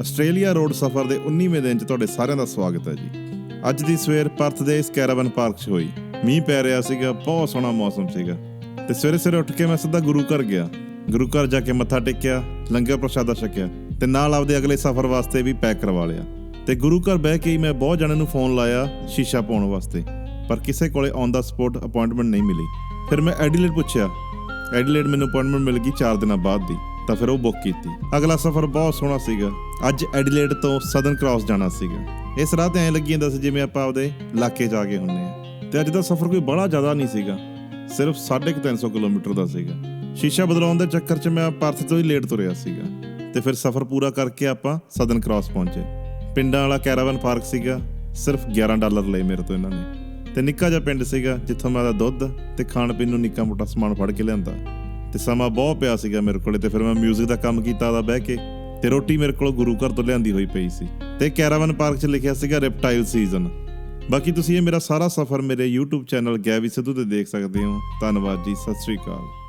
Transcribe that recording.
Australia road ਸਫ਼ਰ ਦੇ 19ਵੇਂ ਦਿਨ 'ਚ ਤੁਹਾਡੇ ਸਾਰਿਆਂ ਦਾ ਸਵਾਗਤ ਹੈ ਜੀ। ਅੱਜ ਦੀ ਸਵੇਰ ਪਰਥ ਦੇ ਇਸ ਕੈਰਾਵਨ ਪਾਰਕ 'ਚ ਹੋਈ। ਮੀਂਹ ਪੈ ਰਿਹਾ ਸੀਗਾ, ਬਹੁਤ ਸੋਹਣਾ ਮੌਸਮ ਸੀਗਾ। ਤੇ ਸਵੇਰੇ ਸਵੇਰੇ ਉੱਠ ਕੇ ਮੈਂ ਸਿੱਧਾ ਗੁਰੂ ਘਰ ਗਿਆ। ਗੁਰੂ ਘਰ ਜਾ ਕੇ ਮੱਥਾ ਟੇਕਿਆ, ਲੰਗਰ ਪ੍ਰਸ਼ਾਦਾ ਛਕਿਆ ਤੇ ਨਾਲ ਆਪਦੇ ਅਗਲੇ ਸਫ਼ਰ ਵਾਸਤੇ ਵੀ ਪੈਕ ਕਰਵਾ ਲਿਆ। ਤੇ ਗੁਰੂ ਘਰ ਬਹਿ ਕੇ ਹੀ ਮੈਂ ਬਹੁਤ ਜਣਿਆਂ ਨੂੰ ਫੋਨ ਲਾਇਆ ਸ਼ੀਸ਼ਾ ਪਾਉਣ ਵਾਸਤੇ। ਪਰ ਕਿਸੇ ਕੋਲੇ ਔਨ ਦਾ ਸਪੌਟ ਅਪਾਇੰਟਮੈਂਟ ਨਹੀਂ ਮਿਲੀ। ਫਿਰ ਮੈਂ ਐਡੀਲੇਡ ਪੁੱਛਿਆ, ਐਡੀਲੇਡ ਮੈਨੂੰ ਅਪਾਇੰਟਮੈਂਟ ਮਿਲ ਗਈ 4 ਦਿਨਾਂ ਬਾਅਦ ਦੀ। ਤਾਂ ਫਿਰ ਉਹ ਬੁੱਕ ਕੀਤੀ। ਅਗਲਾ ਸਫ਼ਰ ਬਹੁਤ ਸੋਹਣਾ ਸੀਗਾ। ਅੱਜ ਐਡੀਲੇਡ ਤੋਂ ਸਦਨ ਕ੍ਰਾਸ ਜਾਣਾ ਸੀਗਾ। ਇਸ ਰਾਹ ਤੇ ਐਂ ਲੱਗੀ ਜਾਂਦਾ ਸੀ ਜਿਵੇਂ ਆਪਾਂ ਆਪਦੇ ਇਲਾਕੇ ਜਾ ਕੇ ਹੁੰਨੇ ਆ ਤੇ ਅੱਜ ਦਾ ਸਫ਼ਰ ਕੋਈ ਬੜਾ ਜ਼ਿਆਦਾ ਨਹੀਂ ਸੀਗਾ। ਸਿਰਫ 350 ਕਿਲੋਮੀਟਰ ਦਾ ਸੀਗਾ। ਸ਼ੀਸ਼ਾ ਬਦਲਾਉਣ ਦੇ ਚੱਕਰ 'ਚ ਮੈਂ ਪਰਥ ਤੋਂ ਹੀ ਲੇਟ ਤੁਰਿਆ ਸੀਗਾ। ਤੇ ਫਿਰ ਸਫ਼ਰ ਪੂਰਾ ਕਰਕੇ ਆਪਾਂ ਸਦਨ ਕ੍ਰਾਸ ਪਹੁੰਚੇ। ਪਿੰਡਾਂ ਵਾਲਾ ਕੈਰਾਵਨ ਪਾਰਕ ਸੀਗਾ। ਸਿਰਫ 11 ਡਾਲਰ ਲਏ ਮੇਰੇ ਤੋਂ ਇਹਨਾਂ ਨੇ। ਤੇ ਨਿੱਕਾ ਜਿਹਾ ਪਿੰਡ ਸੀਗਾ ਜਿੱਥੋਂ ਮੈਂ ਦਾ ਦੁੱਧ ਤੇ ਖਾਣ ਪੀਣ ਨੂੰ ਨਿੱਕਾ ਮੋਟਾ ਸਮਾਨ ਫੜ ਕੇ ਲਿਆਂਦਾ। ਤੇ ਸਮਾਂ ਬਹੁਤ ਪਿਆ ਸੀਗਾ ਮੇਰੇ ਕੋਲੇ ਤੇ ਫਿਰ ਮੈਂ 뮤직 ਦਾ ਕੰਮ ਕੀਤਾ ਦਾ ਬਹਿ ਕੇ ਤੇ ਰੋਟੀ ਮੇਰੇ ਕੋਲ ਗੁਰੂ ਘਰ ਤੋਂ ਲਿਆਂਦੀ ਹੋਈ ਪਈ ਸੀ। ਤੇ ਕੈਰਾਵਨ ਪਾਰਕ 'ਚ ਲਿਖਿਆ ਸੀਗਾ ਰਿਪਟਾਈਲ ਸੀਜ਼ਨ ਬਾਕੀ ਤੁਸੀਂ ਇਹ ਮੇਰਾ ਸਾਰਾ ਸਫ਼ਰ ਮੇਰੇ YouTube ਚੈਨਲ ਗੈਵੀ ਸਿੱਧੂ ਤੇ ਦੇਖ ਸਕਦੇ ਹੋ। ਧੰਨਵਾਦ ਜੀ, ਸਤਿ ਸ੍ਰੀ ਅਕਾਲ।